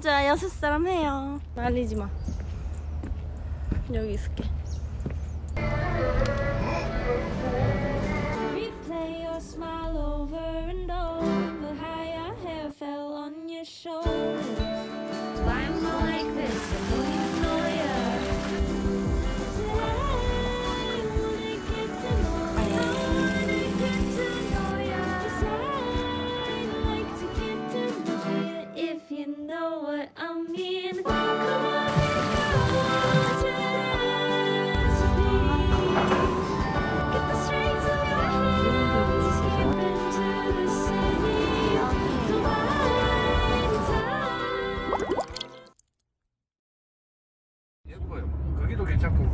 좋아. 여수 사람 해요. 말리지 마. 여기 있을게.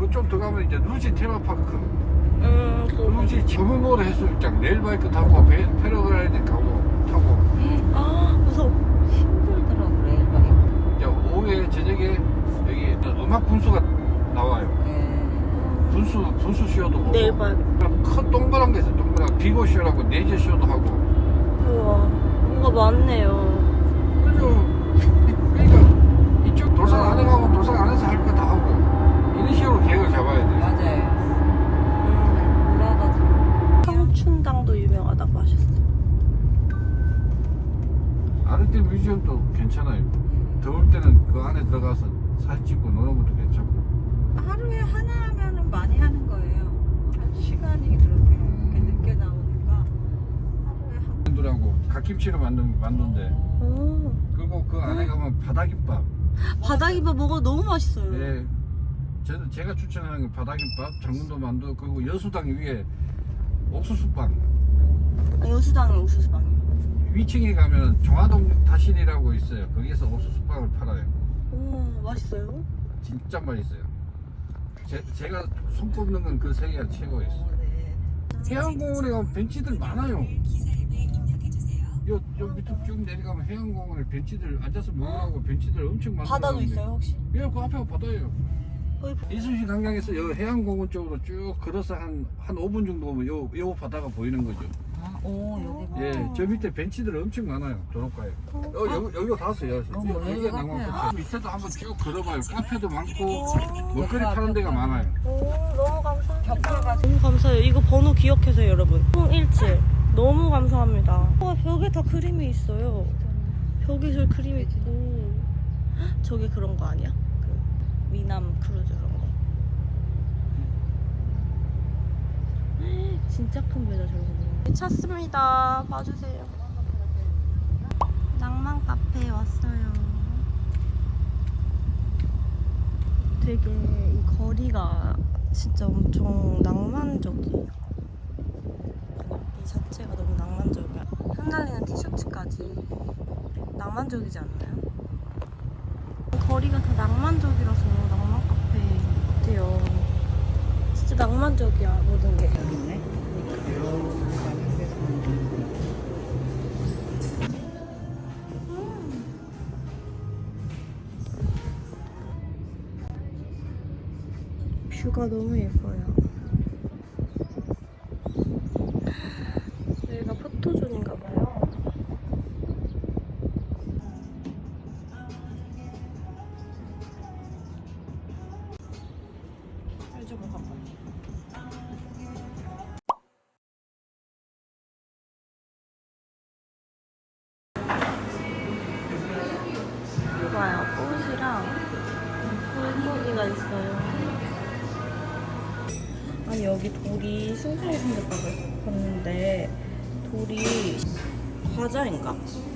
괜찮고 그좀더 가면 이제 루지 테마파크, 음, 그, 루지 저물모래 해수욕장, 레일바이크 타고 배, 패러글라이딩 타고 타고 아, 무서워. 힘들더라고 레일바이크. 이제 오후에 저녁에 여기 음악 분수가 나와요. 네. 분수 분수 쇼도 보고 내일 봐요. 그럼 큰 동그란 게 있어요. 동그란 비고 쇼라고 네이저 쇼도 하고 우와, 뭔가 많네요. 그죠? 그러니까 이쪽 돌산 안에 가면 돌산 안에서 할 거 다 하고 식으로 계획을 잡아야 돼. 맞아요. 음. 청춘당도 유명하다고 하셨어요. 아르테 뮤지엄도 괜찮아요. 더울 때는 그 안에 들어가서 사진 찍고 노는 것도 괜찮고. 하루에 하나 하면은 많이 하는 거예요. 시간이 그렇게 그렇게 늦게 나오니까 하루에 한. 분들하고 갓김치를 만든 만든데 오, 그리고 그 안에 가면 바다김밥. 바닥이밥 먹어 너무 맛있어요. 네. 저는 제가 추천하는 건 바다김밥, 장문도 만두 그리고 여수당 위에 옥수수빵. 아, 여수당에 옥수수빵이요. 위층에 가면 종화동 다신이라고 있어요. 거기에서 옥수수빵을 팔아요. 오, 맛있어요? 진짜 맛있어요. 제, 제가 손꼽는 건 그세 개가 최고였어요. 어, 네. 해양공원에 가면 벤치들 많아요. 요, 요 밑에 쭉 내려가면 해양공원에 벤치들 앉아서 먹으라고 벤치들 엄청 많아요. 바다도 있어요 혹시? 예, 그 앞에 바다예요. 거기 이순신 강강에서 요 해양공원 쪽으로 쭉 걸어서 한, 한 5분 정도 오면 요, 요 바다가 보이는 거죠. 아, 오 여기 뭐. 예, 저 밑에 벤치들 엄청 많아요. 도로가에. 어, 여기, 여기로 다 왔어요. 어, 여기가 낭만꽃이. 카페야? 밑에도 한번 쭉 걸어봐요. 카페도 많고, 먹거리 파는 데가 많아요. 오, 너무 감사합니다. 겹쳐가지고. 너무 감사해요. 이거 번호 기억해서요, 여러분. 017. 너무 감사합니다. 와, 벽에 다 그림이 있어요. 벽에 저 그림이 있고. 헉, 저게 그런 거 아니야? 그 미남 크루즈 그런 거. 헉, 진짜 큰 배다 저거. 찾습니다. 봐주세요. 낭만 카페에 왔어요. 되게 이 거리가 진짜 엄청 낭만적이에요. 이 자체가 너무 낭만적이야. 흩날리는 티셔츠까지 낭만적이지 않나요? 거리가 다 낭만적이라서 낭만 카페 같아요. 진짜 낭만적이야 모든 게. 뷰가 너무 예뻐요.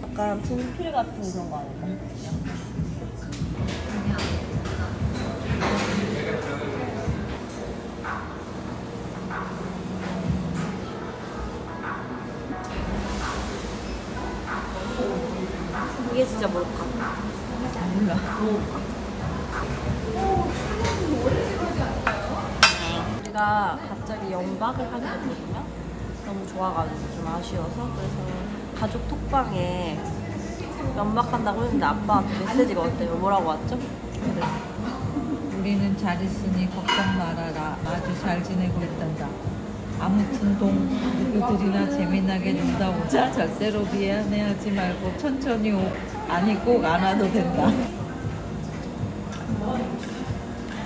약간 분필 같은 그런 거 아닐까? 이게 진짜 뭘까? 몰라. 우리가 갑자기 연박을 하게 됐거든요. 너무 좋아가지고 좀 아쉬워서 그래서 가족 톡방에 연박한다고 했는데 아빠한테 메시지가 왔대요. 뭐라고 왔죠? 네. 우리는 잘 있으니 걱정 말아라. 아주 잘 지내고 있단다. 아무튼 동 누구들이나 재미나게 놀다 오자. 절대로 미안해하지 말고 천천히 오. 아니 꼭 안 와도 된다.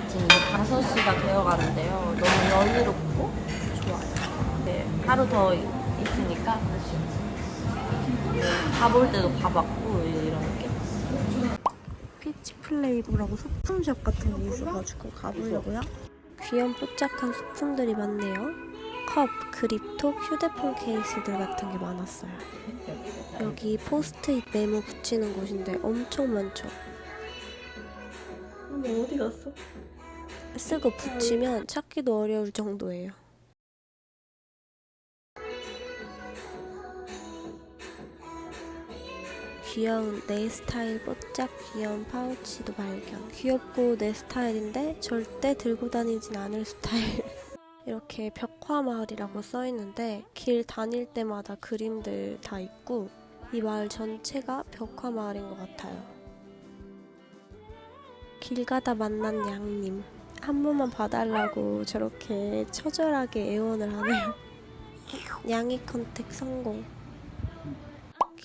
지금 이제 5시가 되어가는데요. 너무 여유롭고 좋아요. 네, 하루 더 이- 있으니까 가볼 때도 가봤고 이런 느낌. 피치 플레이브라고 소품샵 같은 게 있어가지고 가보려고요. 귀염 뽀짝한 소품들이 많네요. 컵, 그립톡, 휴대폰 케이스들 같은 게 많았어요. 여기 포스트잇 메모 붙이는 곳인데 엄청 많죠. 근데 어디 갔어? 쓰고 붙이면 찾기도 어려울 정도예요. 귀여운 내 스타일 뽀짝 귀여운 파우치도 발견. 귀엽고 내 스타일인데 절대 들고 다니진 않을 스타일. 이렇게 벽화 마을이라고 써 있는데 길 다닐 때마다 그림들 다 있고 이 마을 전체가 벽화 마을인 것 같아요. 길 가다 만난 양님. 한 번만 봐달라고 저렇게 처절하게 애원을 하네요. 양이 컨택 성공.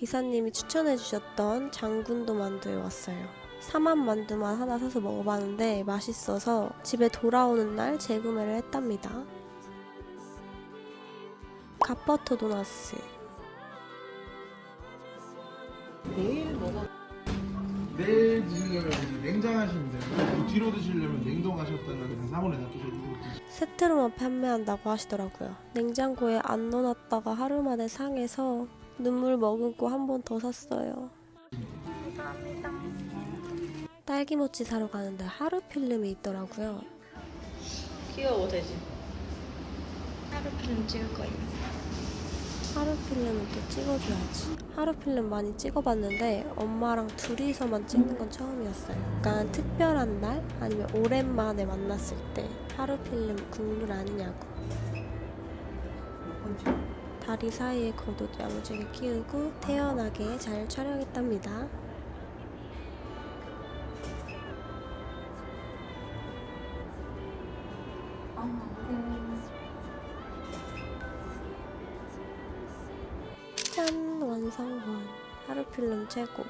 기사님이 추천해주셨던 장군도 만두에 왔어요. 사만 만두만 하나 사서 먹어봤는데 맛있어서 집에 돌아오는 날 재구매를 했답니다. 갓버터 도나스. 내일 먹어. 내일 드시려면 이제 냉장하시면 돼요. 뒤로 드시려면 냉동하셨다가 그냥 사골에 놔두셔도. 세트로만 판매한다고 하시더라고요. 냉장고에 안 넣어놨다가 하루 만에 상해서 눈물 머금고 한 번 더 샀어요. 딸기모찌 사러 가는데 하루 필름이 있더라고요. 귀여워 되지? 하루 필름 찍을 거예요. 하루 필름은 또 찍어줘야지. 하루 필름 많이 찍어봤는데 엄마랑 둘이서만 찍는 건 처음이었어요. 약간 특별한 날 아니면 오랜만에 만났을 때 하루 필름 국룰 아니냐고. 다리 사이에 겉옷 야무지게 끼우고 태연하게 잘 촬영했답니다. 짠 완성본 하루 필름 최고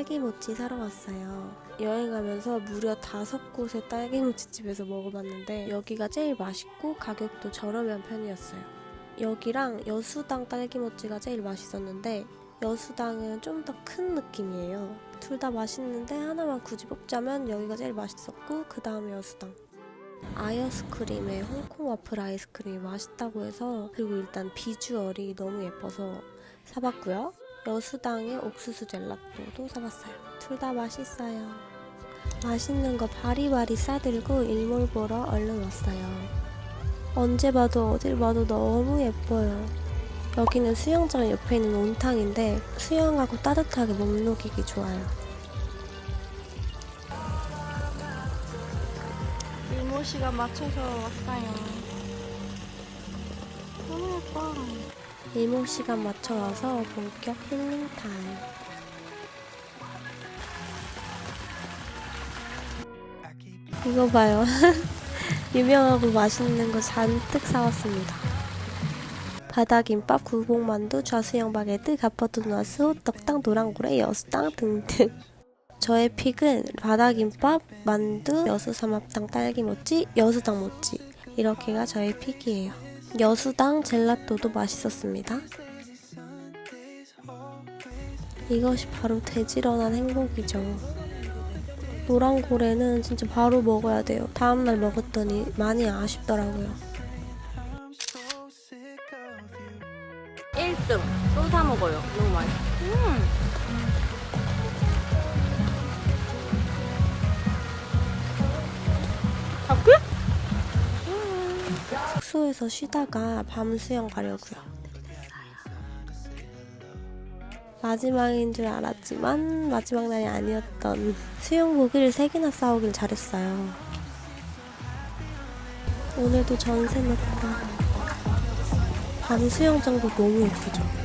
딸기모찌 사러 왔어요. 여행하면서 무려 다섯 곳의 딸기모찌 집에서 먹어봤는데 여기가 제일 맛있고 가격도 저렴한 편이었어요. 여기랑 여수당 딸기모찌가 제일 맛있었는데 여수당은 좀 더 큰 느낌이에요. 둘 다 맛있는데 하나만 굳이 뽑자면 여기가 제일 맛있었고 그 다음에 여수당. 아이스크림에 홍콩 와플 아이스크림이 맛있다고 해서 그리고 일단 비주얼이 너무 예뻐서 사봤고요. 여수당의 옥수수 젤라또도 사봤어요. 둘 다 맛있어요. 맛있는 거 바리바리 싸들고 일몰 보러 얼른 왔어요. 언제 봐도 어딜 봐도 너무 예뻐요. 여기는 수영장 옆에 있는 온탕인데 수영하고 따뜻하게 몸 녹이기 좋아요. 일몰 시간 맞춰서 왔어요. 너무 예뻐. 일몰 시간 맞춰 와서 본격 힐링 타임. 이거 봐요. 유명하고 맛있는 거 잔뜩 사왔습니다. 바다김밥, 굴복만두, 좌수영 바게트, 가파도 나스, 호떡당, 노랑고래, 여수당 등등. 저의 픽은 바다김밥, 만두, 여수삼합당 딸기모찌, 여수당 모찌 이렇게가 저의 픽이에요. 여수당 젤라또도 맛있었습니다. 이것이 바로 돼지런한 행복이죠. 노랑고래는 진짜 바로 먹어야 돼요. 다음날 먹었더니 많이 아쉽더라고요. 1등 또 사 먹어요. 너무 맛있어. 음. 숙소에서 쉬다가 밤 수영 가려고요. 마지막인 줄 알았지만 마지막 날이 아니었던 수영복을 3개나 싸오길 잘했어요. 오늘도 전세 냈다. 밤 수영장도 너무 예쁘죠?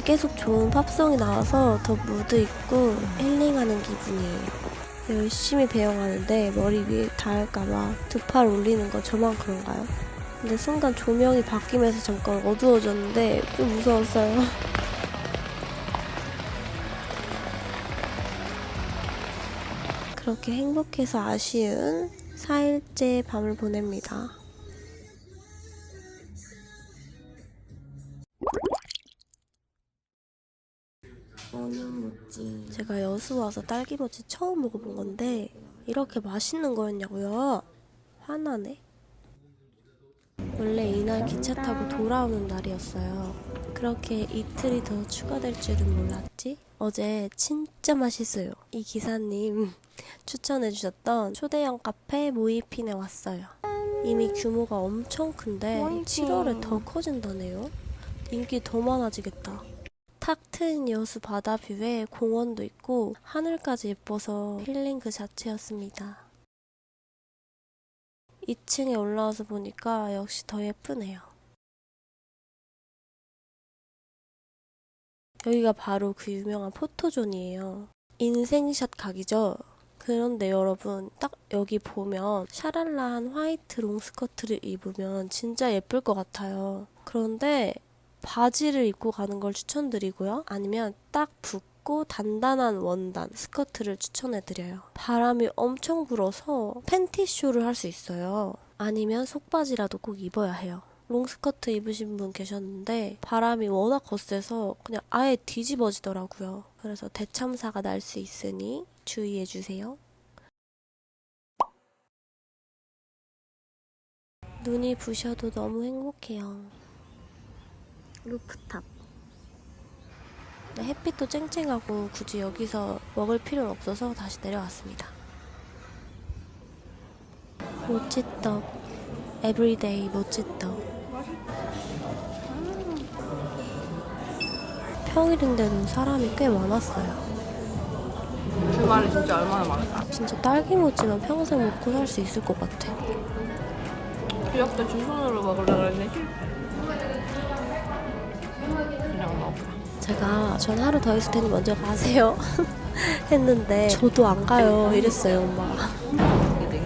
계속 좋은 팝송이 나와서 더 무드 있고 힐링하는 기분이에요. 열심히 배영하는데 머리 위에 닿을까봐 두 팔 올리는 거 저만 그런가요? 근데 순간 조명이 바뀌면서 잠깐 어두워졌는데 좀 무서웠어요. 그렇게 행복해서 아쉬운 4일째 밤을 보냅니다. 제가 여수 와서 딸기모찌 처음 먹어본 건데 이렇게 맛있는 거였냐고요? 화나네. 원래 이날 기차 타고 돌아오는 날이었어요. 그렇게 이틀이 더 추가될 줄은 몰랐지? 어제 진짜 맛있어요. 이 기사님 추천해주셨던 초대형 카페 모이핀에 왔어요. 이미 규모가 엄청 큰데 모이핀. 7월에 더 커진다네요. 인기 더 많아지겠다. 탁 트인 여수 바다 뷰에 공원도 있고 하늘까지 예뻐서 힐링 그 자체였습니다. 2층에 올라와서 보니까 역시 더 예쁘네요. 여기가 바로 그 유명한 포토존이에요. 인생샷 각이죠? 그런데 여러분, 딱 여기 보면 샤랄라한 화이트 롱스커트를 입으면 진짜 예쁠 것 같아요. 그런데 바지를 입고 가는 걸 추천드리고요. 아니면 딱 붓 고 단단한 원단 스커트를 추천해드려요. 바람이 엄청 불어서 팬티쇼를 할 수 있어요. 아니면 속바지라도 꼭 입어야 해요. 롱스커트 입으신 분 계셨는데 바람이 워낙 거세서 그냥 아예 뒤집어지더라고요. 그래서 대참사가 날 수 있으니 주의해주세요. 눈이 부셔도 너무 행복해요. 루프탑. 네, 햇빛도 쨍쨍하고 굳이 여기서 먹을 필요는 없어서 다시 내려왔습니다. 모찌떡. 에브리데이 모찌떡. 평일인데도 사람이 꽤 많았어요. 주말에 진짜 얼마나 많을까? 진짜 딸기 모찌만 평생 먹고 살 수 있을 것 같아. 귀엽게 두 손으로 먹으려고 그랬는데 제가 전 하루 더 있을 테니 먼저 가세요 했는데 저도 안 가요 이랬어요 엄마가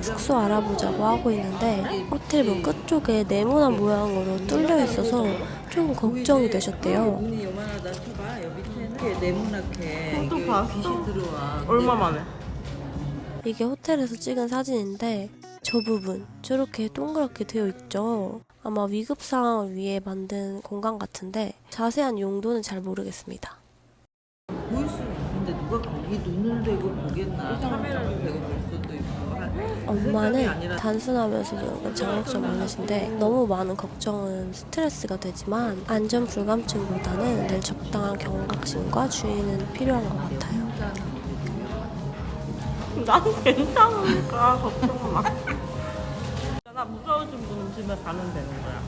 숙소 알아보자고 하고 있는데 호텔 문 끝쪽에 네모난 모양으로 뚫려 있어서 좀 걱정이 되셨대요 또 봤어? 얼마 만에? 이게 호텔에서 찍은 사진인데 저 부분 저렇게 동그랗게 되어 있죠 아마 위급 상황을 위해 만든 공간 같은데 자세한 용도는 잘 모르겠습니다 보일 수 있는데 누가 거기 눈을 대고 보겠나? 카메라를 대고 볼 수도 있고. 엄마는 아니라 단순하면서도 장학점 많으신데 너무 많은 걱정은 스트레스가 되지만 안전 불감증보다는 늘 적당한 경각심과 주의는 필요한 것 같아요. 난 괜찮으니까 걱정 마. 나 무서우신 분은 집에 가면 되는 거야.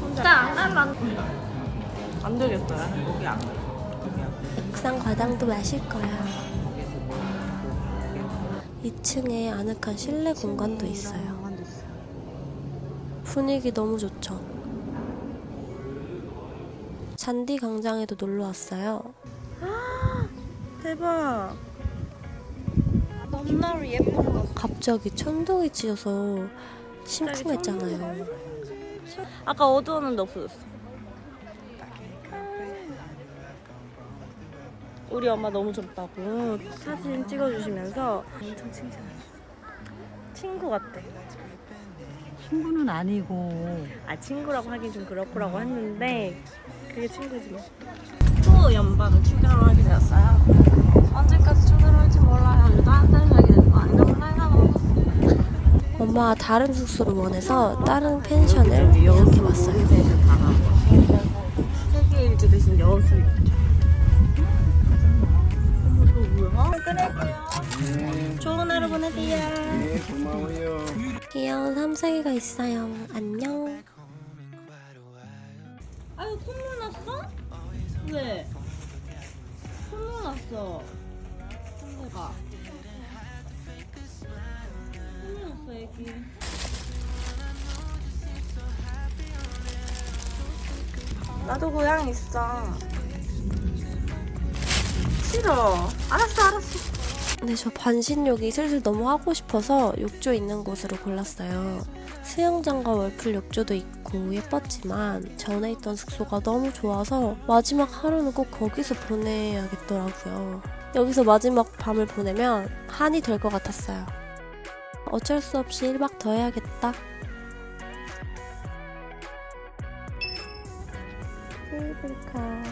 혼자 안 할란. 안 되겠어요. 거기 안 가. 옥상 과당도 마실 거야. 2층에 아늑한 실내 공간도 있어요. 분위기 너무 좋죠. 잔디 광장에도 놀러 왔어요. 대박. 너무나로 예쁜 거. 갑자기 천둥이 치여서 심쿵했잖아요. 아까 어두웠는데 없어졌어. 우리 엄마 너무 좋다고 사진 찍어주시면서 엄청 칭찬했어. 친구 같대. 친구는 아니고. 아 친구라고 하긴 좀 그렇고라고 했는데 그게 친구지 뭐. 초 연방을 출근을 하게 되었어요. 언제까지 출근을 할지 몰라요. 일도 한 달이라게 되는 거 아닌가. 엄마가 다른 숙소를 원해서 다른 펜션을 예약해 봤어요. 세계 일주 대신 여수? 좋은 하루 보내세요. 귀여운 삼색이가 있어요. 안녕. 아유 콧물 났어? 왜? 콧물 났어. 선배가. 애기. 나도 고양이 있어. 싫어. 알았어 알았어. 근데 저 반신욕이 슬슬 너무 하고 싶어서 욕조 있는 곳으로 골랐어요. 수영장과 월풀 욕조도 있고 예뻤지만 전에 있던 숙소가 너무 좋아서 마지막 하루는 꼭 거기서 보내야겠더라고요. 여기서 마지막 밤을 보내면 한이 될 것 같았어요. 어쩔 수 없이 1박 더 해야겠다. 케이블카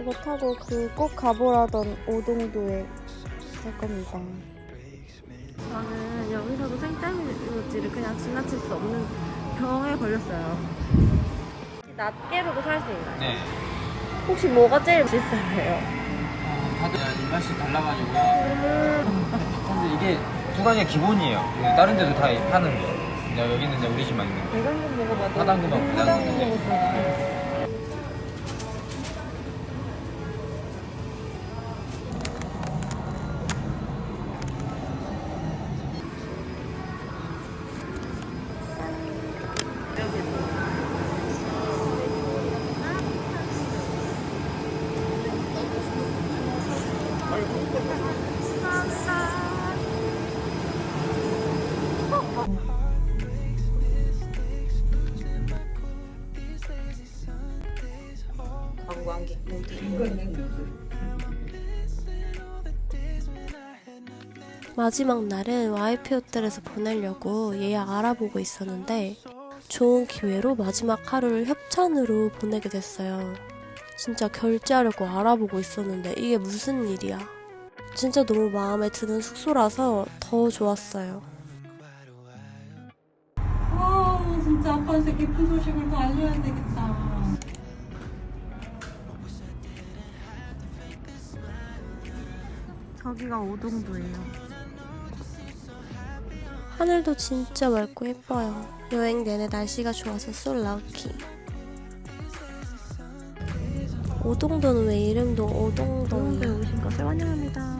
이거 타고 그 꼭 가보라던 오동도에 갈 겁니다. 저는 여기서도 생떼밀지를 그냥 지나칠 수 없는 병에 걸렸어요. 낱개로도 살 수 있나요? 네. 혹시 뭐가 제일 비싸요? 다들 입맛이 달라가지고. 근데 이게 두 가지가 기본이에요. 이게 다른 데도 다 파는 거. 근데 여기는 이제 우리 집만 있는 거. 대단금 먹어봐도 화당금하고 화당금 부당금. 먹어봐 마지막 날은 와이프 호텔에서 보내려고 예약 알아보고 있었는데 좋은 기회로 마지막 하루를 협찬으로 보내게 됐어요. 진짜 결제하려고 알아보고 있었는데 이게 무슨 일이야. 진짜 너무 마음에 드는 숙소라서 더 좋았어요. 아 진짜 아빠한테 기쁜 소식을 다 알려야 되겠다. 저기가 오동도예요. 하늘도 진짜 맑고 예뻐요. 여행 내내 날씨가 좋아서 쏠 럭키. 오동도는 왜 이름도 오동동이야? 오신 것을 환영합니다.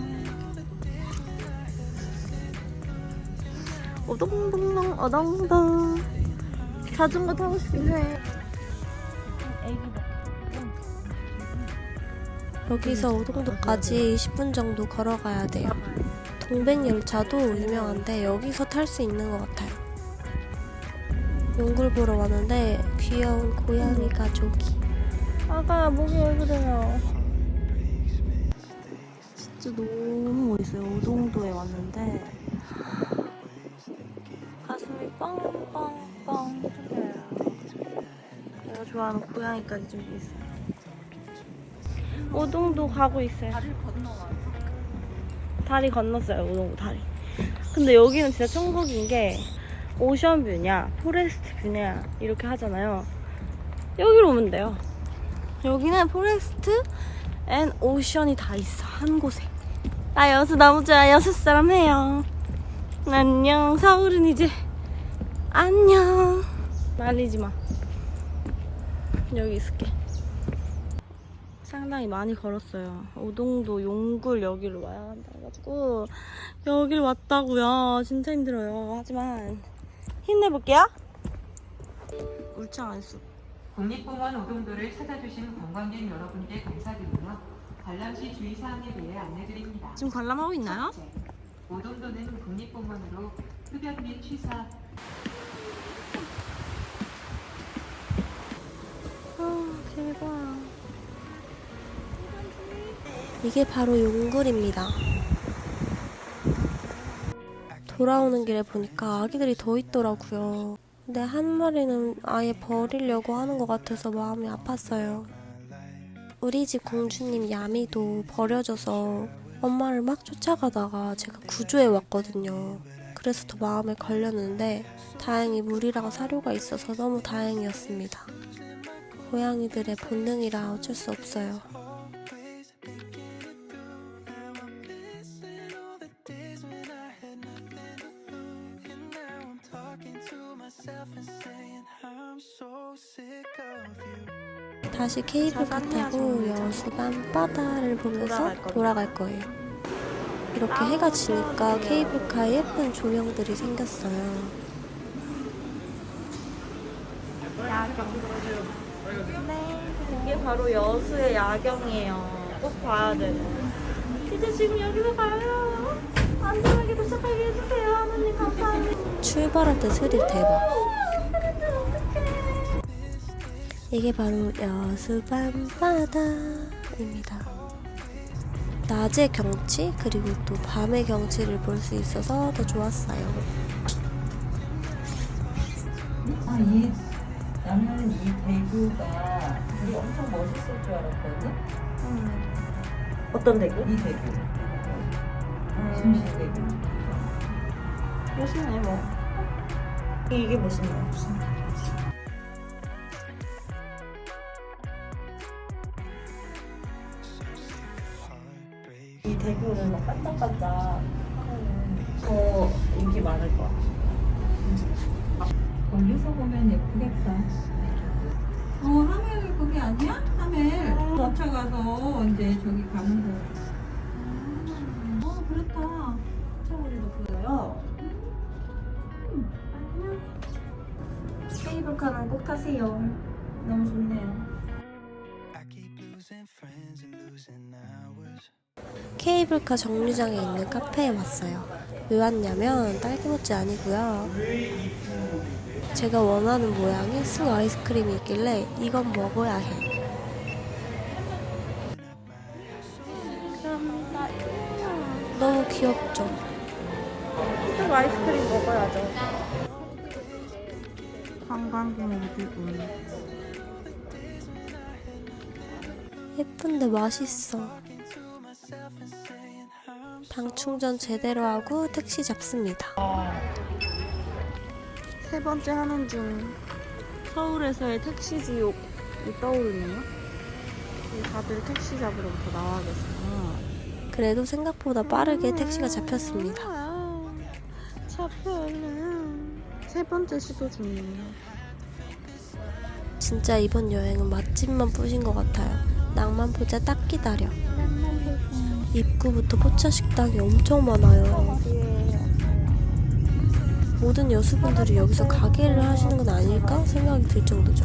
오동동동 어동동 자전거 타고 해. 여기서 오동도까지 20분 정도 걸어가야 돼요. 동백열차도 유명한데 여기서 탈 수 있는 것 같아요. 용굴 보러 왔는데 귀여운 고양이 가족이. 아가 목이 얼굴이요. 진짜 너무 멋있어요. 오동도에 왔는데 가슴이 뻥뻥뻥 뚫려요. 내가 좋아하는 고양이까지 저기 있어요. 오동도 가고 있어요. 다리를 건너와. 다리 건넜어요. 오동도 다리. 근데 여기는 진짜 천국인 게 오션뷰냐, 포레스트 뷰냐 이렇게 하잖아요. 여기로 오면 돼요. 여기는 포레스트 앤 오션이 다 있어 한 곳에. 나 여수 좋아 여수 사람 해요. 안녕 서울은 이제 안녕. 말리지 마. 여기 있을게. 상당히 많이 걸었어요. 오동도 용굴 여기로 와야 한다 해가지고 여길 왔다고요. 진짜 힘들어요. 하지만 힘내볼게요. 울창 안수. 국립공원 오동도를 찾아주신 관광객 여러분께 감사드리며 관람시 주의사항에 대해 안내드립니다. 지금 관람하고 있나요? 첫째, 오동도는 국립공원으로 흡연 및 취사, 아 대박. 이게 바로 용굴입니다. 돌아오는 길에 보니까 아기들이 더 있더라고요. 근데 한 마리는 아예 버리려고 하는 것 같아서 마음이 아팠어요. 우리 집 공주님 야미도 버려져서 엄마를 막 쫓아가다가 제가 구조해 왔거든요. 그래서 더 마음에 걸렸는데 다행히 물이랑 사료가 있어서 너무 다행이었습니다. 고양이들의 본능이라 어쩔 수 없어요. 다시 케이블카 타고 여수 밤바다를 보면서 돌아갈 거예요. 이렇게 해가 지니까 케이블카에 예쁜 조명들이 생겼어요. 이게 바로 여수의 야경이에요. 꼭 봐야 되는. 이제 지금 여기서 가요. 안전하게 도착하게 해주세요. 하나님 감사합니다. 출발할 때 스릴 대박. 이게 바로 여수밤바다입니다. 낮의 경치 그리고 또 밤의 경치를 볼 수 있어서 더 좋았어요. 아, 이 나는 이 대구가 되게 엄청 멋있을 줄 알았거든. 어떤 대구? 이 대구. 숨쉬 대구. 멋있네 뭐. 이게 멋있네요. 이 대구는 막 반짝반짝 더 인기 많을 것 같아. 멀리서 보면 예쁘겠다. 어, 하멜 거기 아니야? 하멜. 쫓아가서 이제 저기 가는 거. 음, 어, 그렇다. 차고리도 보여요. 케이블카는 꼭 타세요. 너무 좋네요. 케이블카 정류장에 있는 카페에 왔어요. 왜 왔냐면 딸기모찌 아니고요. 제가 원하는 모양의 쑥 아이스크림이 있길래 이건 먹어야 해. 너무 귀엽죠? 쑥 아이스크림 먹어야죠. 관광객 모드군. 예쁜데 맛있어. 방 충전 제대로 하고 택시 잡습니다. 세 번째 하는 중 서울에서의 택시 지옥이 떠오르네요. 다들 택시 잡으러부터 나와 계세요. 그래도 생각보다 빠르게 택시가 잡혔습니다. 잡혀는 세 번째 시도 중이에요. 진짜 이번 여행은 맛집만 뿌신 것 같아요. 낭만 포차 딱 기다려. 입구부터 포차 식당이 엄청 많아요. 모든 여수분들이 여기서 가게를 하시는 건 아닐까 생각이 들 정도죠.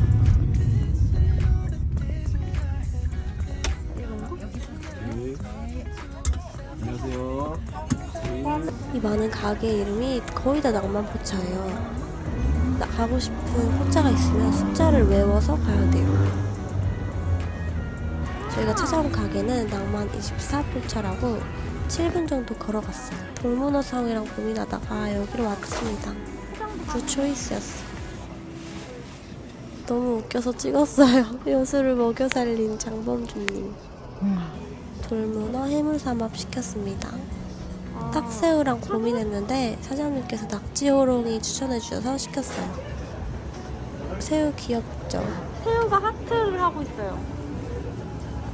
이 많은 가게 이름이 거의 다 낭만 포차예요. 나 가고 싶은 포차가 있으면 숫자를 외워서 가야 돼요. 저희가 찾아온 가게는 낭만 24포차라고 7분 정도 걸어갔어요. 돌문어상이랑 고민하다가 여기로 왔습니다. 구 초이스였어. 너무 웃겨서 찍었어요. 여수를 먹여 살린 장범준님. 돌문어 해물삼합 시켰습니다. 딱새우랑 고민했는데 사장님께서 낙지호롱이 추천해 주셔서 시켰어요. 새우 귀엽죠? 새우가 하트를 하고 있어요.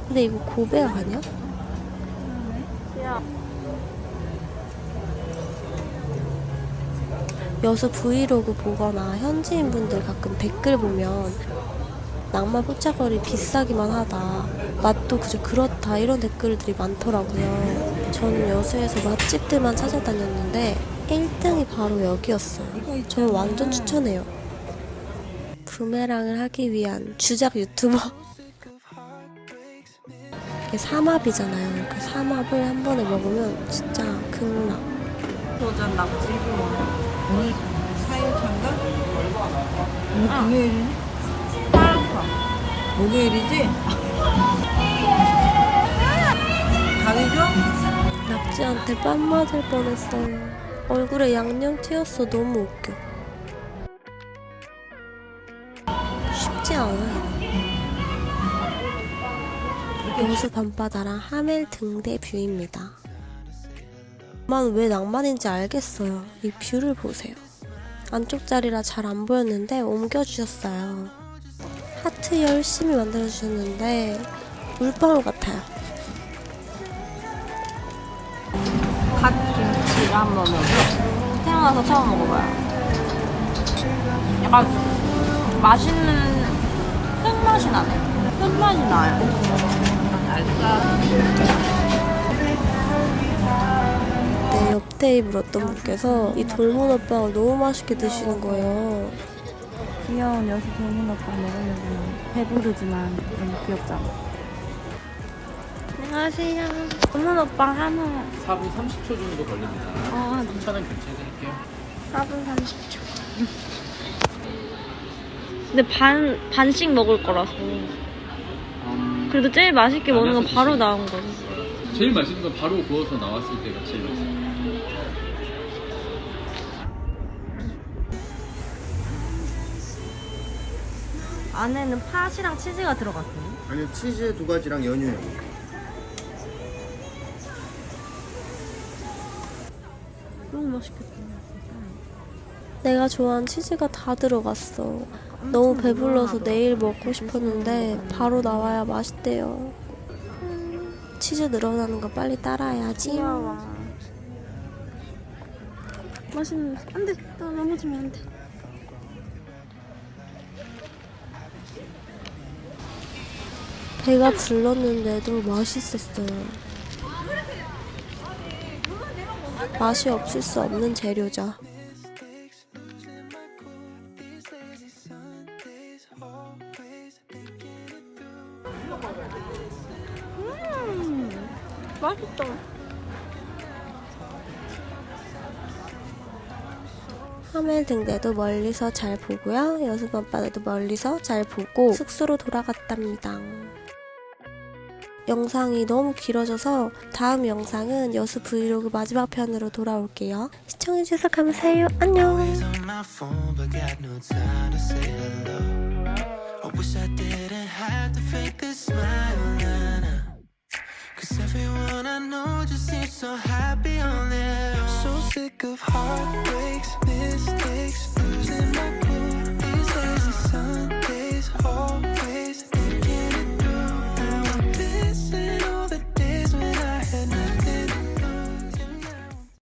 근데 이거 고백 아니야? 야, 여수 브이로그 보거나 현지인 분들 가끔 댓글 보면 낭만 포차거리 비싸기만 하다 맛도 그저 그렇다 이런 댓글들이 많더라고요. 저는 여수에서 맛집들만 찾아다녔는데 1등이 바로 여기였어요. 저는 완전 추천해요. 부메랑을 하기 위한 주작 유튜버 이게 삼합이잖아요 그 삼합을 한 번에 먹으면 진짜 극락 도전 낙지고. 오늘 4일차인가? 오늘 금요일이네? 목요일이지? 가위죠? 낙지한테 뺨 맞을 뻔했어요. 얼굴에 양념 튀었어. 너무 웃겨. 쉽지 않아. 여수 밤바다랑 하멜 등대 뷰입니다. 만 왜 낭만인지 알겠어요. 이 뷰를 보세요. 안쪽 자리라 잘 안 보였는데 옮겨주셨어요. 하트 열심히 만들어주셨는데 물방울 같아요. 갓김치를 한번 먹어요. 태어나서 처음 먹어봐요. 약간 맛있는 흙맛이 나네. 흙맛이 나요. 네, 옆 테이블 어떤 분께서 이 돌문어빵을 너무 맛있게 드시는 거예요. 귀여운 여수 돌문어빵 먹으려고 배부르지만 너무 귀엽잖아. 안녕하세요. 오늘 오빠 한우 4분 30초 정도 걸립니다. 아, 3,000원 결제해드릴게요. 4분 30초. 근데 반, 반씩 먹을 거라서. 음, 그래도 제일 맛있게 먹는 건 바로 나온 거지. 제일 맛있는 건 바로 구워서 나왔을 때가 제일 맛있어요. 안에는 팥이랑 치즈가 들어갔어요. 아니요 치즈 두 가지랑 연유요. 너무 맛있겠다. 내가 좋아하는 치즈가 다 들어갔어. 너무 배불러서 내일 먹고 싶었는데 바로 나와야 맛있대요. 음, 치즈 늘어나는 거 빨리 따라야지. 맛있는, 안 돼. 나 넘어지면 안 돼. 배가 불렀는데도 맛있었어요. 맛이 없을 수 없는 재료죠. 맛있다. 화면 등대도 멀리서 잘 보고요. 여수 밤바다도 멀리서 잘 보고 숙소로 돌아갔답니다. 영상이 너무 길어져서 다음 영상은 여수 브이로그 마지막 편으로 돌아올게요. 시청해주셔서 감사해요. 안녕. Cause everyone I know just seems so happy on their own. So sick of heartbreaks, mistakes, losing my cool. These days and Sundays, always.